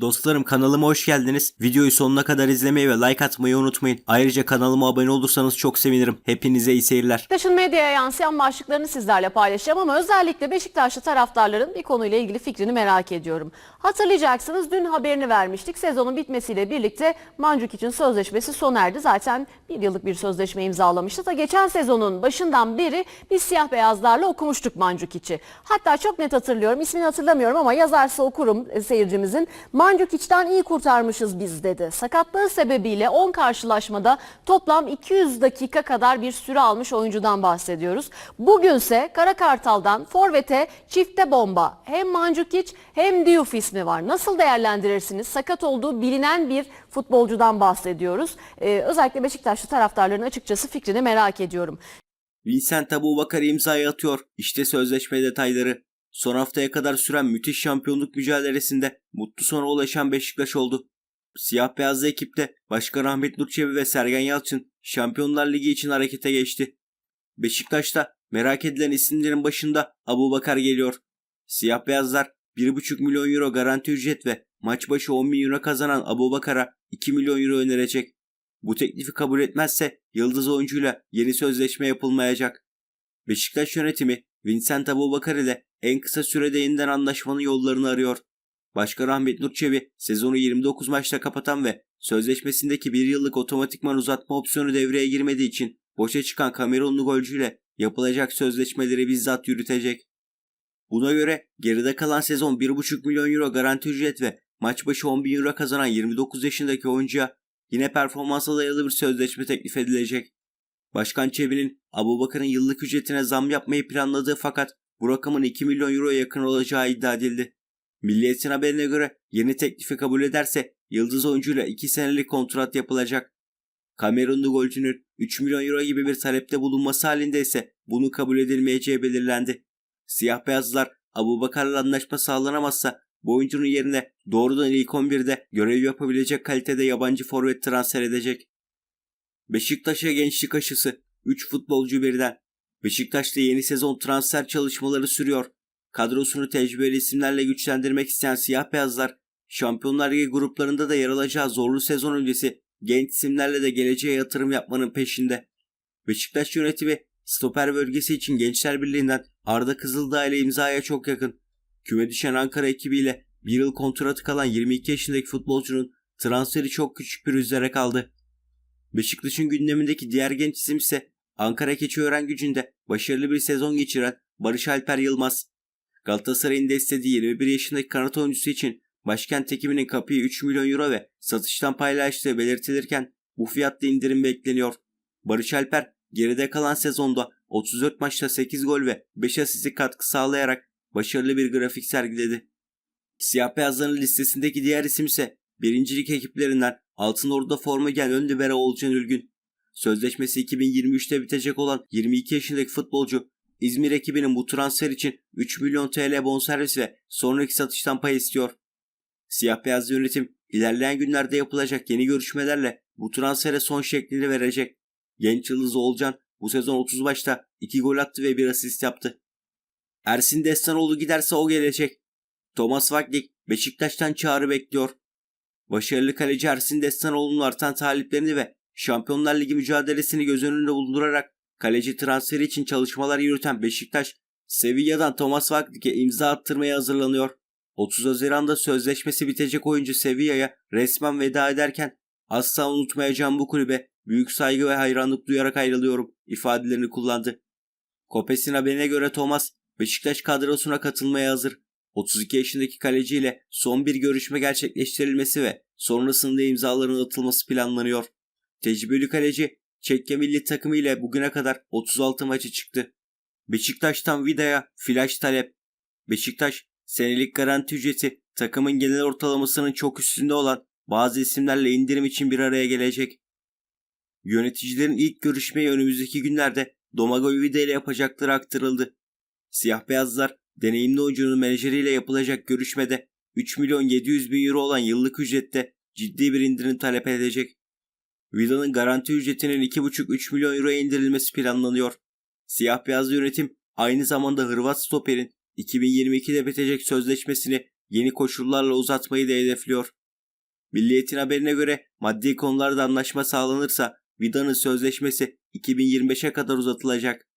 Dostlarım kanalıma hoş geldiniz. Videoyu sonuna kadar izlemeyi ve like atmayı unutmayın. Ayrıca kanalıma abone olursanız çok sevinirim. Hepinize iyi seyirler. Beşiktaş'ın medyaya yansıyan başlıklarını sizlerle paylaşacağım ama özellikle Beşiktaşlı taraftarların bir konuyla ilgili fikrini merak ediyorum. Hatırlayacaksınız dün haberini vermiştik. Sezonun bitmesiyle birlikte Mancuk için sözleşmesi sona erdi. Zaten bir yıllık bir sözleşme imzalamıştı da geçen sezonun başından beri biz siyah beyazlarla okumuştuk Mancuk içi. Hatta çok net hatırlıyorum ismini hatırlamıyorum ama yazarsa okurum seyircimizin. Mancuk içten iyi kurtarmışız biz dedi. Sakatlığı sebebiyle 10 karşılaşmada toplam 200 dakika kadar bir süre almış oyuncudan bahsediyoruz. Bugünse Kara Kartal'dan Forvet'e çifte bomba. Hem Mandzukic hem Diouf ismi var. Nasıl değerlendirirsiniz? Sakat olduğu bilinen bir futbolcudan bahsediyoruz. Ee, özellikle Beşiktaşlı taraftarların açıkçası fikrini merak ediyorum. Vincent Abubakar imzayı atıyor. İşte sözleşme detayları. Son haftaya kadar süren müthiş şampiyonluk mücadelesinde mutlu sona ulaşan Beşiktaş oldu. Siyah beyazlı ekipte Başkan Ahmet Nur Çebi ve Sergen Yalçın Şampiyonlar Ligi için harekete geçti. Beşiktaş'ta merak edilen isimlerin başında Abubakar geliyor. Siyah beyazlar 1,5 milyon euro garanti ücret ve maç başı 10 bin euro kazanan Abubakar'a 2 milyon euro önerecek. Bu teklifi kabul etmezse yıldız oyuncuyla yeni sözleşme yapılmayacak. Beşiktaş yönetimi Vincent Abubakar ile en kısa sürede yeniden anlaşmanın yollarını arıyor. Başkan Ahmet Nur Çebi sezonu 29 maçta kapatan ve sözleşmesindeki bir yıllık otomatikman uzatma opsiyonu devreye girmediği için boşa çıkan Kamerunlu golcüyle yapılacak sözleşmeleri bizzat yürütecek. Buna göre geride kalan sezon 1,5 milyon euro garanti ücret ve maç başı 10 bin euro kazanan 29 yaşındaki oyuncuya yine performansa dayalı bir sözleşme teklif edilecek. Başkan Çebi'nin Abubakar'ın yıllık ücretine zam yapmayı planladığı fakat bu rakamın 2 milyon euroya yakın olacağı iddia edildi. Milliyetin haberine göre yeni teklifi kabul ederse yıldız oyuncuyla 2 senelik kontrat yapılacak. Kamerunlu golcünün 3 milyon euro gibi bir talepte bulunması halinde ise bunu kabul edilmeyeceği belirlendi. Siyah beyazlar Abubakar'la anlaşma sağlanamazsa bu oyuncunun yerine doğrudan ilk 11'de görev yapabilecek kalitede yabancı forvet transfer edecek. Beşiktaş'a gençlik aşısı 3 futbolcu birden. Beşiktaş'ta yeni sezon transfer çalışmaları sürüyor. Kadrosunu tecrübeli isimlerle güçlendirmek isteyen siyah beyazlar Şampiyonlar Ligi gruplarında da yer alacağı zorlu sezon öncesi genç isimlerle de geleceğe yatırım yapmanın peşinde. Beşiktaş yönetimi stoper bölgesi için Gençler Birliği'nden Arda Kızıldağ ile imzaya çok yakın. Küme düşen Ankara ekibiyle bir yıl kontratı kalan 22 yaşındaki futbolcunun transferi çok küçük bir üzere kaldı. Beşiktaş'ın gündemindeki diğer genç isim ise Ankara Keçiören gücünde başarılı bir sezon geçiren Barış Alper Yılmaz. Galatasaray'ın da istediği 21 yaşındaki kanat oyuncusu için başkent ekibinin kapıyı 3 milyon euro ve satıştan paylaştığı belirtilirken bu fiyatta indirim bekleniyor. Barış Alper geride kalan sezonda 34 maçta 8 gol ve 5 asistlik katkı sağlayarak başarılı bir grafik sergiledi. Siyah beyazların listesindeki diğer isim ise birincilik ekiplerinden Altın Ordu'da forma giyen ön libero Olcan Ülgün. Sözleşmesi 2023'te bitecek olan 22 yaşındaki futbolcu İzmir ekibinin bu transfer için 3 milyon TL bonservis ve sonraki satıştan pay istiyor. Siyah beyaz yönetim ilerleyen günlerde yapılacak yeni görüşmelerle bu transfere son şeklini verecek. Genç yıldız Olcan bu sezon 30 maçta 2 gol attı ve 1 asist yaptı. Ersin Destanoğlu giderse o gelecek. Thomas Vaglik Beşiktaş'tan çağrı bekliyor. Başarılı kaleci Ersin Destanoğlu'nun artan taliplerini ve Şampiyonlar Ligi mücadelesini göz önünde bulundurarak kaleci transferi için çalışmalar yürüten Beşiktaş, Sevilla'dan Thomas Vaglik'e imza attırmaya hazırlanıyor. 30 Haziran'da sözleşmesi bitecek oyuncu Sevilla'ya resmen veda ederken asla unutmayacağım bu kulübe büyük saygı ve hayranlık duyarak ayrılıyorum ifadelerini kullandı. Kopes'in haberine göre Thomas Beşiktaş kadrosuna katılmaya hazır. 32 yaşındaki kaleciyle son bir görüşme gerçekleştirilmesi ve sonrasında imzaların atılması planlanıyor. Tecrübeli kaleci Çekya milli takımı ile bugüne kadar 36 maçı çıktı. Beşiktaş'tan Vida'ya flash talep. Beşiktaş senelik garanti ücreti takımın genel ortalamasının çok üstünde olan bazı isimlerle indirim için bir araya gelecek. Yöneticilerin ilk görüşmeyi önümüzdeki günlerde Domagoj Vida ile yapacakları aktarıldı. Siyah beyazlar deneyimli oyuncunun menajeriyle yapılacak görüşmede 3 milyon 700 bin euro olan yıllık ücrette ciddi bir indirim talep edecek. Vida'nın garanti ücretinin 2,5-3 milyon euroya indirilmesi planlanıyor. Siyah beyaz yönetim aynı zamanda Hırvat stoperin 2022'de bitecek sözleşmesini yeni koşullarla uzatmayı da hedefliyor. Milliyetin haberine göre maddi konularda anlaşma sağlanırsa Vida'nın sözleşmesi 2025'e kadar uzatılacak.